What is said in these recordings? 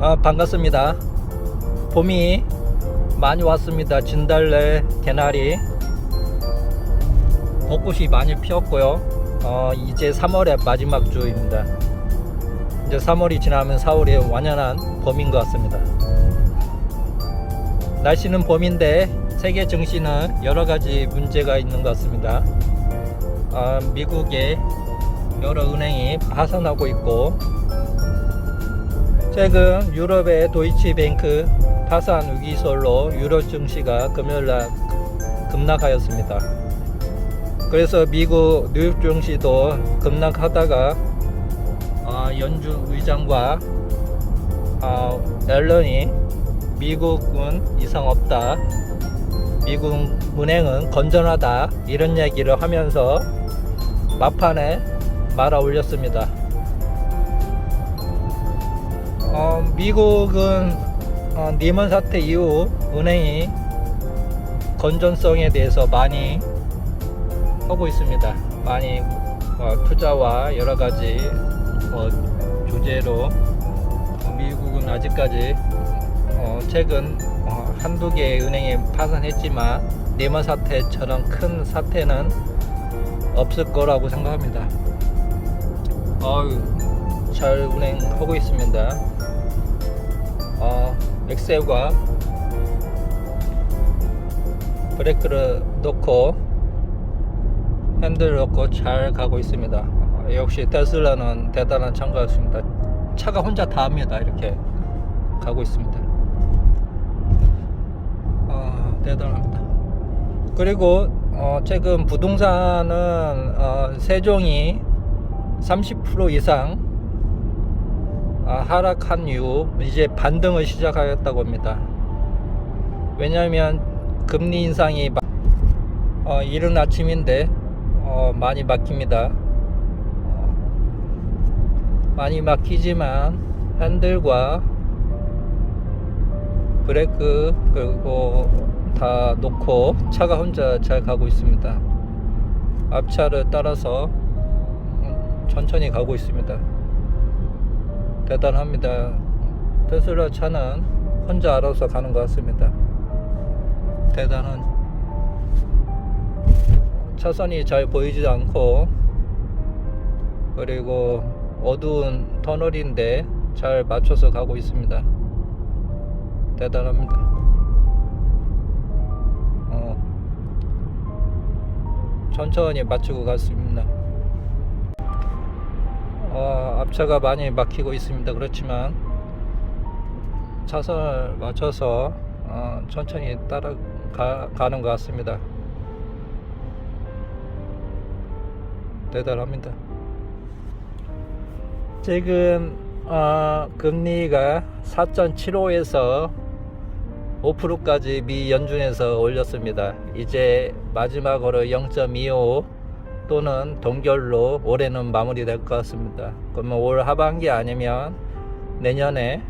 아, 반갑습니다. 봄이 많이 왔습니다. 진달래, 개나리, 벚꽃이 많이 피었고요. 어, 이제 3월의 마지막 주입니다. 이제 3월이 지나면 4월이 완연한 봄인 것 같습니다. 날씨는 봄인데 세계 증시는 여러 가지 문제가 있는 것 같습니다. 아, 미국의 여러 은행이 파산하고 있고 최근 유럽의 도이치뱅크 파산 위기설로 유럽 증시가 금요일날 급락하였습니다. 그래서 미국 뉴욕 증시도 급락하다가 아, 연준 의장과 아, 앨런이 미국은 이상 없다. 미국 은행은 건전하다. 이런 얘기를 하면서 막판에 말아 올렸습니다. 어, 미국은 어, 니먼 사태 이후 은행이 건전성에 대해서 많이 하고 있습니다. 많이 어, 투자와 여러 가지 어, 주제로 어, 미국은 아직까지 어, 최근 어, 한두 개의 은행이 파산했지만 니먼 사태처럼 큰 사태는 없을 거라고 생각합니다. 어유 잘 운행하고 있습니다. 어, 엑셀과 브레이크를 놓고 핸들을 놓고 잘 가고 있습니다. 어, 역시 테슬라는 대단한 참가였습니다. 차가 혼자 다 합니다. 이렇게 가고 있습니다. 어, 대단합니다. 그리고 어, 최근 부동산은 어, 세종이 30% 이상 아, 하락한 이후 이제 반등을 시작하였다고 합니다. 왜냐하면 금리 인상이 마- 어, 이른 아침인데 어, 많이 막힙니다. 어, 많이 막히지만 핸들과 브레이크 그리고 다 놓고 차가 혼자 잘 가고 있습니다. 앞차를 따라서 음, 천천히 가고 있습니다. 대단합니다. 테슬라 차는 혼자 알아서 가는 것 같습니다. 대단한 차선이 잘 보이지 않고 그리고 어두운 터널인데 잘 맞춰서 가고 있습니다. 대단합니다. 어, 천천히 맞추고 갔습니다. 어, 앞차가 많이 막히고 있습니다. 그렇지만 차선을 맞춰서 어, 천천히 따라가는 것 같습니다. 대단합니다. 지금 어, 금리가 4.75에서 5%까지 미 연준에서 올렸습니다. 이제 마지막으로 0.25 또는 동결로 올해는 마무리될 것 같습니다. 그러면 올 하반기 아니면 내년에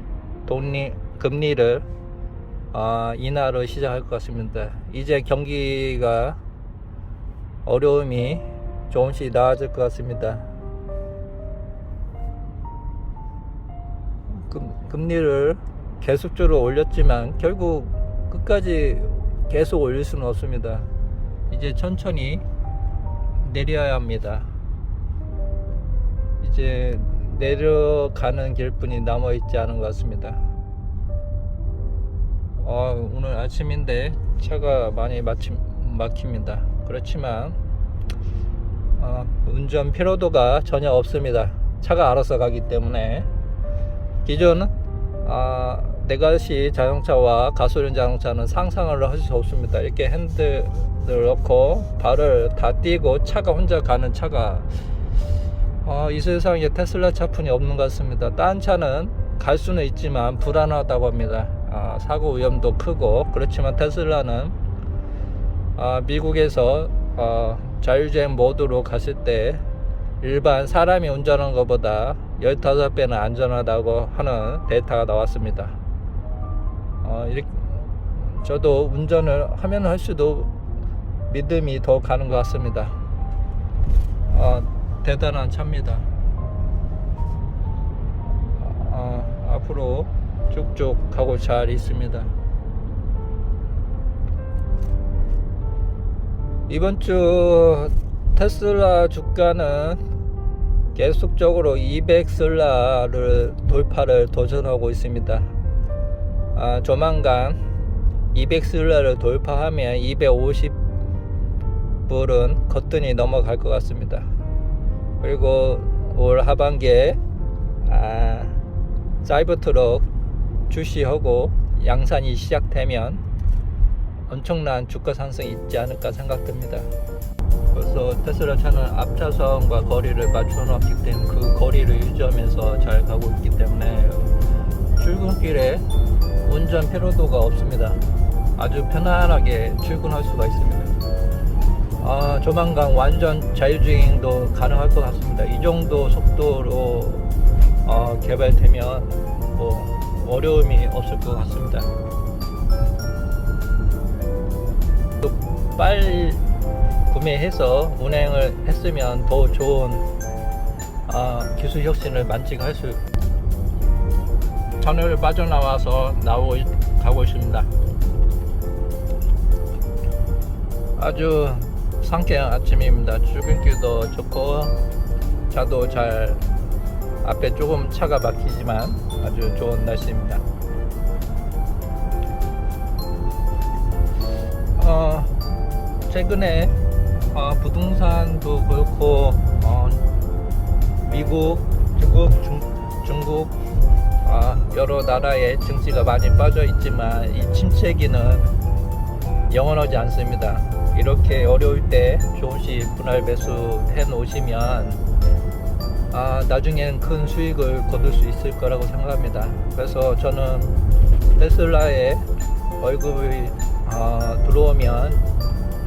돈리, 금리를 어, 인하로 시작할 것 같습니다. 이제 경기가 어려움이 조금씩 나아질 것 같습니다. 금, 금리를 계속적으로 올렸지만 결국 끝까지 계속 올릴 수는 없습니다. 이제 천천히 내려야 합니다. 이제 내려가는 길뿐이 남아 있지 않은 것 같습니다. 어, 오늘 아침인데 차가 많이 막힘, 막힙니다. 그렇지만 어, 운전 피로도가 전혀 없습니다. 차가 알아서 가기 때문에 기존 아, 네가시 자동차와 가솔린 자동차는 상상을 할 수 없습니다. 이렇게 핸들을 넣고 발을 다 띄고 차가 혼자 가는 차가 어, 이 세상에 테슬라 차뿐이 없는 것 같습니다. 딴 차는 갈 수는 있지만 불안하다고 합니다. 아, 사고 위험도 크고 그렇지만 테슬라는 아, 미국에서 어, 자율주행 모드로 갔을 때 일반 사람이 운전하는 것보다 15배는 안전하다고 하는 데이터가 나왔습니다. 어, 이렇게 저도 운전을 하면 할수록 믿음이 더 가는 것 같습니다. 어, 대단한 차입니다. 어, 앞으로 쭉쭉 가고 잘 있습니다. 이번 주 테슬라 주가는 계속적으로 200슬라를 돌파를 도전하고 있습니다. 아, 조만간 200슬라를 돌파하면 250불은 거뜬히 넘어갈 것 같습니다. 그리고 올 하반기에 아, 사이버트럭 출시하고 양산이 시작되면 엄청난 주가 상승이 있지 않을까 생각됩니다. 그래서 테슬라 차는 앞차선과 거리를 맞춰놨기 때문에 그 거리를 유지하면서 잘 가고 있기 때문에 출근길에 운전 피로도가 없습니다. 아주 편안하게 출근할 수가 있습니다. 아, 조만간 완전 자율주행도 가능할 것 같습니다. 이 정도 속도로 어, 개발되면 뭐 어려움이 없을 것 같습니다. 또 빨리 구매해서 운행을 했으면 더 좋은 아, 기술 혁신을 만끽할 수 터널을 빠져나와서 나오고 있- 가고 있습니다. 아주 상쾌한 아침입니다. 출근길도 좋고 차도 잘 앞에 조금 차가 막히지만 아주 좋은 날씨입니다. 어, 최근에 어, 부동산도 그렇고 어, 미국, 중국, 중, 중국 아, 여러 나라의 증시가 많이 빠져 있지만 이 침체기는 영원하지 않습니다. 이렇게 어려울 때 조금씩 분할 매수 해 놓으시면 아, 나중엔 큰 수익을 거둘 수 있을 거라고 생각합니다. 그래서 저는 테슬라에 월급이 아, 들어오면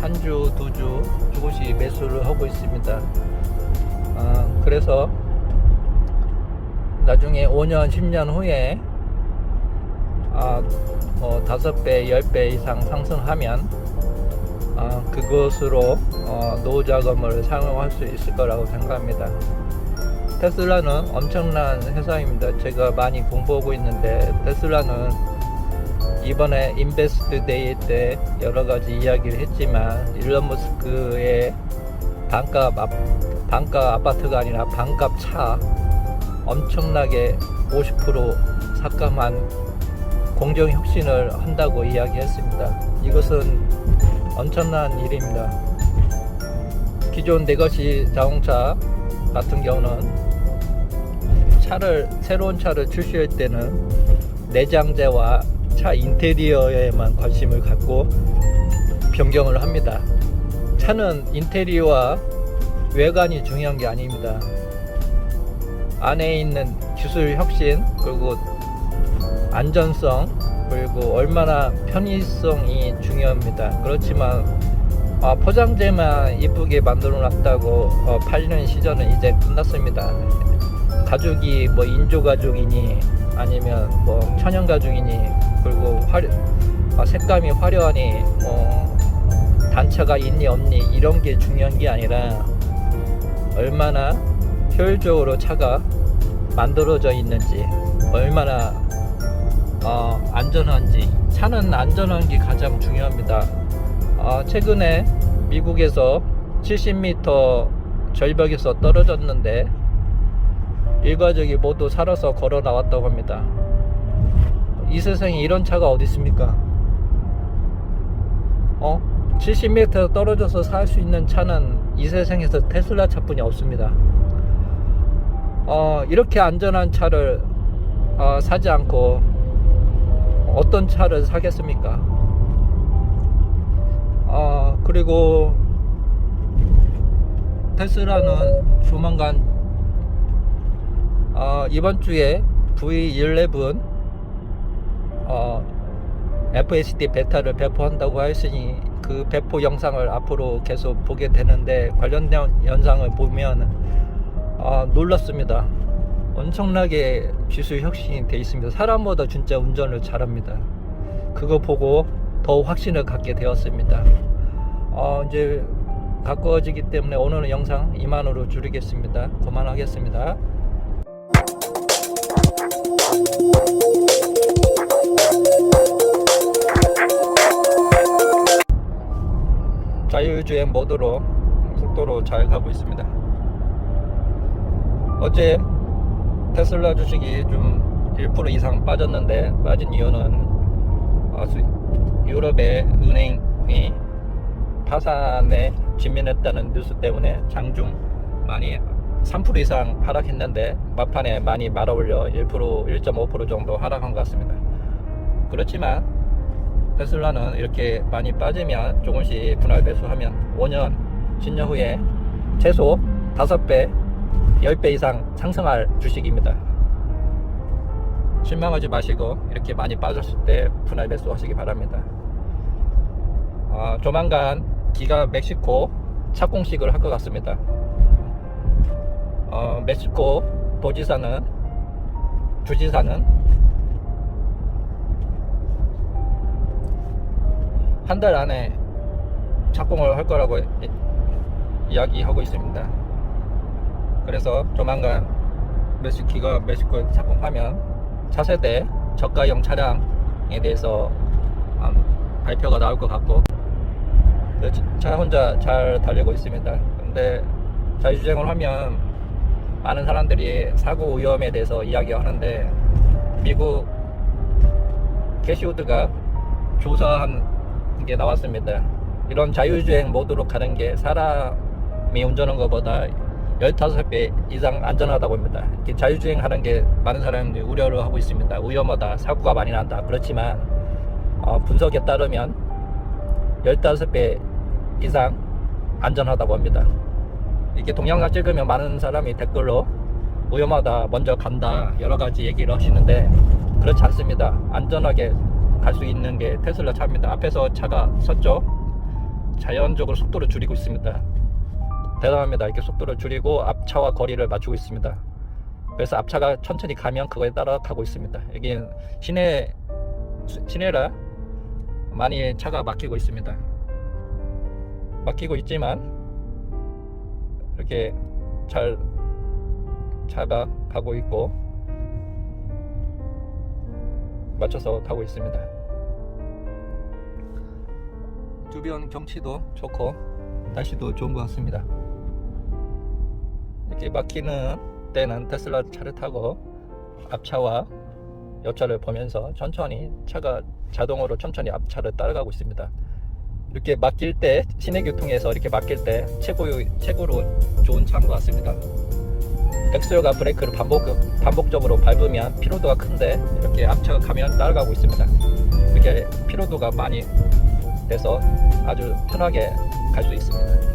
한 주, 두 주 조금씩 매수를 하고 있습니다. 아, 그래서 나중에 5년, 10년 후에 아, 뭐 5배, 10배 이상 상승하면 아, 그것으로 어, 노후 자금을 사용할 수 있을 거라고 생각합니다. 테슬라는 엄청난 회사입니다. 제가 많이 공부하고 있는데 테슬라는 이번에 인베스트 데이 때 여러 가지 이야기를 했지만 일론 머스크의 반값 아, 반값 아파트가 아니라 반값 차 엄청나게 50% 삭감한 공정 혁신을 한다고 이야기했습니다. 이것은 엄청난 일입니다. 기존 네거시 자동차 같은 경우는 차를 새로운 차를 출시할 때는 내장재와 차 인테리어에만 관심을 갖고 변경을 합니다. 차는 인테리어와 외관이 중요한 게 아닙니다. 안에 있는 기술 혁신 그리고 안전성 그리고 얼마나 편의성이 중요합니다. 그렇지만 아, 포장재만 이쁘게 만들어 놨다고 어, 팔리는 시절은 이제 끝났습니다. 가죽이 뭐 인조 가죽이니 아니면 뭐 천연 가죽이니 그리고 화려, 아, 색감이 화려하니 뭐 단차가 있니 없니 이런 게 중요한 게 아니라 얼마나 효율적으로 차가 만들어져 있는지 얼마나 어, 안전한지 차는 안전한 게 가장 중요합니다. 어, 최근에 미국에서 70m 절벽에서 떨어졌는데 일가족이 모두 살아서 걸어 나왔다고 합니다. 이 세상에 이런 차가 어디 있습니까? 어? 70m 떨어져서 살 수 있는 차는 이 세상에서 테슬라 차뿐이 없습니다. 어, 이렇게 안전한 차를 어, 사지 않고 어떤 차를 사겠습니까? 어, 그리고 테슬라는 조만간 어, 이번 주에 V11 어, FSD 베타를 배포한다고 했으니 그 배포 영상을 앞으로 계속 보게 되는데 관련된 영상을 보면 아, 놀랐습니다. 엄청나게 기술 혁신이 돼 있습니다. 사람보다 진짜 운전을 잘합니다. 그거 보고 더 확신을 갖게 되었습니다. 어, 이제 가까워지기 때문에 오늘 영상 이만으로 줄이겠습니다. 그만하겠습니다. 자유주행 모드로 속도로 잘 가고 있습니다. 어제 테슬라 주식이 좀 1% 이상 빠졌는데 빠진 이유는 유럽의 은행이 파산에 직면했다는 뉴스 때문에 장중 많이 3% 이상 하락했는데 막판에 많이 말아올려 1% 1.5% 정도 하락한 것 같습니다. 그렇지만 테슬라는 이렇게 많이 빠지면 조금씩 분할 배수하면 5년, 10년 후에 최소 5배, 10배 이상 상승할 주식입니다. 실망하지 마시고 이렇게 많이 빠졌을 때 분할 매수하시기 바랍니다. 어, 조만간 기가 멕시코 착공식을 할 것 같습니다. 어, 멕시코 도지사는 주지사는 한 달 안에 착공을 할 거라고 이- 이야기하고 있습니다. 그래서 조만간 멕시코가 멕시코 착공하면 차세대 저가형 차량에 대해서 음, 발표가 나올 것 같고 그차 혼자 잘 달리고 있습니다. 근데 자율주행을 하면 많은 사람들이 사고 위험에 대해서 이야기하는데 미국 캐시우드가 조사한 게 나왔습니다. 이런 자율주행 모드로 가는 게 사람이 운전하는 것보다 15배 이상 안전하다고 합니다. 이렇게 자율주행 하는 게 많은 사람들이 우려를 하고 있습니다. 위험하다, 사고가 많이 난다. 그렇지만 어, 분석에 따르면 15배 이상 안전하다고 합니다. 이렇게 동영상 찍으면 많은 사람이 댓글로 위험하다, 먼저 간다, 여러 가지 얘기를 하시는데 그렇지 않습니다. 안전하게 갈 수 있는 게 테슬라 차입니다. 앞에서 차가 섰죠? 자연적으로 속도를 줄이고 있습니다. 대단합니다. 이렇게 속도를 줄이고 앞차와 거리를 맞추고 있습니다. 그래서 앞차가 천천히 가면 그거에 따라 가고 있습니다. 여기 시내 시내라 많이 차가 막히고 있습니다. 막히고 있지만 이렇게 잘 차가 가고 있고 맞춰서 가고 있습니다. 주변 경치도 좋고 날씨도 좋은 것 같습니다. 막히는 때는 테슬라 차를 타고 앞차와 옆차를 보면서 천천히 차가 자동으로 천천히 앞차를 따라가고 있습니다. 이렇게 막힐 때 시내 교통에서 이렇게 막힐 때 최고 최고로 좋은 차인 것 같습니다. 엑소가 브레이크를 반복 반복적으로 밟으면 피로도가 큰데 이렇게 앞차가 가면 따라가고 있습니다. 이렇게 피로도가 많이 돼서 아주 편하게 갈 수 있습니다.